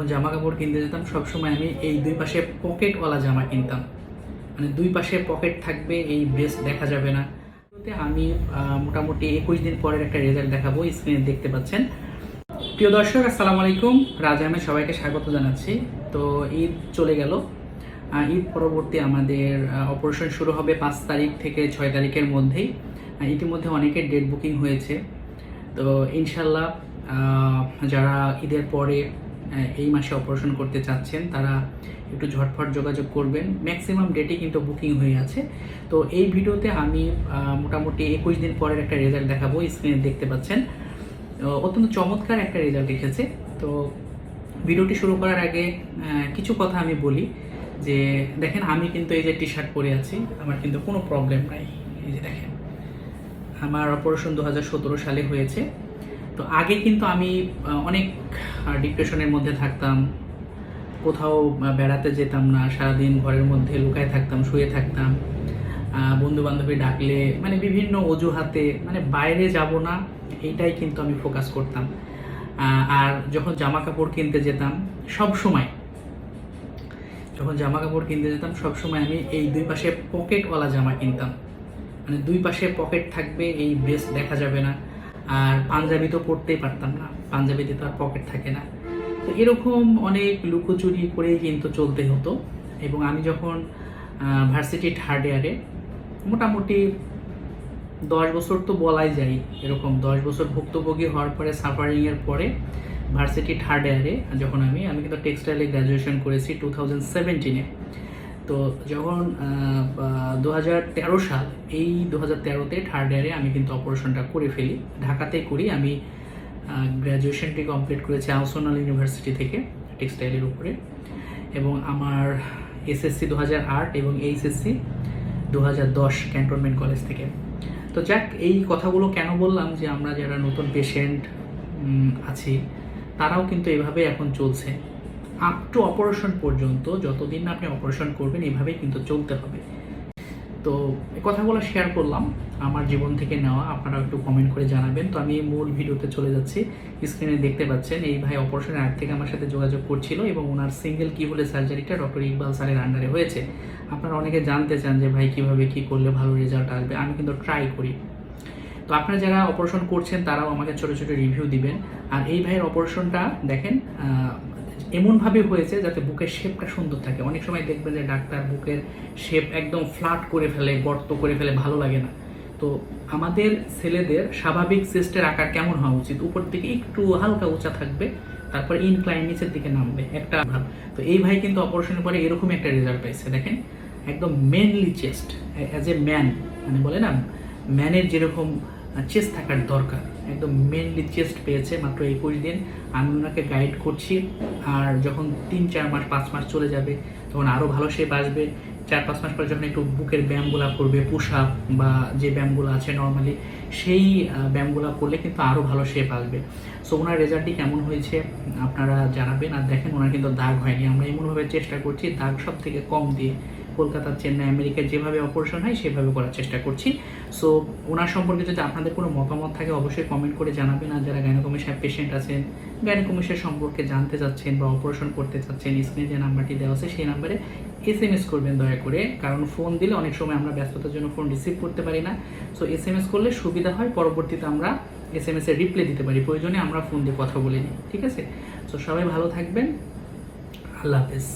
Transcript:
যখন জামা কাপড় কিনতে যেতাম, সবসময় আমি এই দুই পাশে পকেটওয়ালা জামা কিনতাম। মানে দুই পাশে পকেট থাকবে, এই ব্রেস্ট দেখা যাবে না। আমি মোটামুটি একুশ দিন পরের একটা রেজাল্ট দেখাবো স্ক্রিনে দেখতে পাচ্ছেন। প্রিয় দর্শক, আসসালামু আলাইকুম। রাজা আমি সবাইকে স্বাগত জানাচ্ছি। তো ঈদ চলে গেল। ঈদ পরবর্তী আমাদের অপারেশন শুরু হবে পাঁচ তারিখ থেকে ছয় তারিখের মধ্যেই। ইতিমধ্যে অনেকের ডেট বুকিং হয়েছে। তো ইনশাল্লাহ যারা ঈদের পরে এই মাসে অপারেশন করতে চাচ্ছেন, তারা একটু ঝটফট যোগাযোগ করবেন। ম্যাক্সিমাম ডেটই কিন্তু বুকিং হয়ে আছে। তো এই ভিডিওতে আমি মোটামুটি একুশ দিন পরের একটা রেজাল্ট দেখাবো স্ক্রিনে দেখতে পাচ্ছেন। অত্যন্ত চমৎকার একটা রেজাল্ট এসেছে। তো ভিডিওটি শুরু করার আগে কিছু কথা আমি বলি, যে দেখেন, আমি কিন্তু এই যে টি শার্ট পরে আছি, আমার কিন্তু কোনো প্রবলেম নাই। এই যে দেখেন, আমার অপারেশন দু হাজার সতেরো সালে হয়েছে। তো আগে কিন্তু আমি অনেক ডিপ্রেশনের মধ্যে থাকতাম। কোথাও বেড়াতে যেতাম না, সারাদিন ঘরের মধ্যে লুকায় থাকতাম, শুয়ে থাকতাম। বন্ধু বান্ধবী ডাকলে মানে বিভিন্ন অজুহাতে মানে বাইরে যাব না, এইটাই কিন্তু আমি ফোকাস করতাম। আর যখন জামা কাপড় কিনতে যেতাম, সব সময়, যখন জামা কাপড় কিনতে যেতাম, সব সময় আমি এই দুই পাশে পকেটওয়ালা জামা কিনতাম। মানে দুই পাশে পকেট থাকবে, এই ব্রেস্ট দেখা যাবে না। আর পাঞ্জাবি তো পড়তেই পারতাম না, পাঞ্জাবিতে তো আর পকেট থাকে না। তো এরকম অনেক লুকোচুরি করেই কিন্তু চলতে হতো এবং আমি যখন ভার্সিটি থার্ড ইয়ারে মোটামুটি দশ বছর তো বলাই যায় এরকম, দশ বছর ভুক্তভোগী হওয়ার পরে সাফারিংয়ের পরে ভার্সিটি থার্ড ইয়ারে যখন আমি আমি কিন্তু টেক্সটাইলে গ্র্যাজুয়েশন করেছি টু থাউজেন্ড সেভেন্টিনে তো যখন দু হাজার তেরো সাল, এই দু হাজার তেরোতে থার্ড ইয়ারে আমি কিন্তু অপারেশনটা করে ফেলি। ঢাকাতে করি, আমি গ্র্যাজুয়েশনটি কমপ্লিট করেছি আউসোনাল ইউনিভার্সিটি থেকে টেক্সটাইলের উপরে। এবং আমার এসএসসি দু আট এবং এইচএসসি দু দশ ক্যান্টনমেন্ট কলেজ থেকে। তো যাক, এই কথাগুলো কেন বললাম যে আমরা যারা নতুন পেশেন্ট আছি, তারাও কিন্তু এভাবে এখন চলছে। আপ টু অপারেশন পর্যন্ত যতদিন আপনি অপারেশন করবেন এইভাবেই কিন্তু চলতে হবে। তো কথাগুলো শেয়ার করলাম। আমার জীবন থেকে নেওয়া আপনারা একটু কমেন্ট করে জানাবেন। তো আমি মূল ভিডিওতে চলে যাচ্ছি। স্ক্রিনে দেখতে পাচ্ছেন, এই ভাই অপারেশনের আগ থেকে আমার সাথে যোগাযোগ করছিল এবং ওনার সিঙ্গেল কি হলে সার্জারিটা ডক্টর ইকবাল স্যারের আন্ডারে হয়েছে। আপনারা অনেকে জানতে চান যে ভাই কীভাবে কি করলে ভালো রেজাল্ট আসবে। আমি কিন্তু ট্রাই করি। তো আপনারা যারা অপারেশন করছেন, তারাও আমাকে ছোটো ছোটো রিভিউ দিবেন। আর এই ভাইয়ের অপারেশনটা দেখেন এমনভাবে হয়েছে যাতে বুকের শেপটা সুন্দর থাকে। অনেক সময় দেখবেন যে ডাক্তার বুকের শেপ একদম ফ্ল্যাট করে ফেলে, গর্ত করে ফেলে, ভালো লাগে না। তো আমাদের ছেলেদের স্বাভাবিক চেস্টের আকার কেমন হওয়া উচিত? উপর থেকে একটু হালকা উঁচা থাকবে, তারপর ইনক্লাইন নিচের দিকে নামবে। একটা ভাব। তো এই ভাই কিন্তু অপারেশনের পরে এরকম একটা রেজাল্ট পাইছে, দেখেন। একদম mainly chest as a man মানে বলে না ম্যানের যেরকম চেস্ট থাকার দরকার। একদম মেনলি চেস্ট পেয়েছে মাত্র একুশ দিন। আমি ওনাকে গাইড করছি আর যখন তিন, চার মাস, পাঁচ মাস চলে যাবে, তখন আরও ভালো শেপ আসবে। চার, পাঁচ মাস পরে যখন একটু বুকের ব্যায়ামগুলো করবে পুশ আপ বা যে ব্যায়ামগুলো আছে নর্মালি সেই ব্যায়ামগুলো করলে কিন্তু আরও ভালো শেপ আসবে। সো ওনার রেজাল্টটি কেমন হয়েছে আপনারা জানাবেন আর দেখেন ওনার কিন্তু দাগ হয়নি। আমরা এমনভাবে চেষ্টা করছি দাগ সব থেকে কম দিয়ে। কলকাতা, চেন্নাই আমেরিকার যেভাবে অপারেশন হয়, সেভাবে করার চেষ্টা করছি। সো ওনার সম্পর্কে যদি আপনাদের কোনো মতামত থাকে, অবশ্যই কমেন্ট করে জানাবেন। আর যারা গাইনোকমিশার পেশেন্ট আছেন গাইনোকমিশার সম্পর্কে জানতে চাচ্ছেন বা অপারেশন করতে চাচ্ছেন স্ক্রিনে যে নাম্বারটি দেওয়া আছে, সেই নাম্বারে এস এম এস করবেন দয়া করে। কারণ ফোন দিলে অনেক সময় আমরা ব্যস্ততার জন্য ফোন রিসিভ করতে পারি না। সো এস এম এস করলে সুবিধা হয়, পরবর্তীতে আমরা এস এম এস এর রিপ্লাই দিতে পারি। প্রয়োজনে আমরা ফোন দিয়ে কথা বলে নিই, ঠিক আছে? সো সবাই ভালো থাকবেন। আল্লাহ হাফেজ।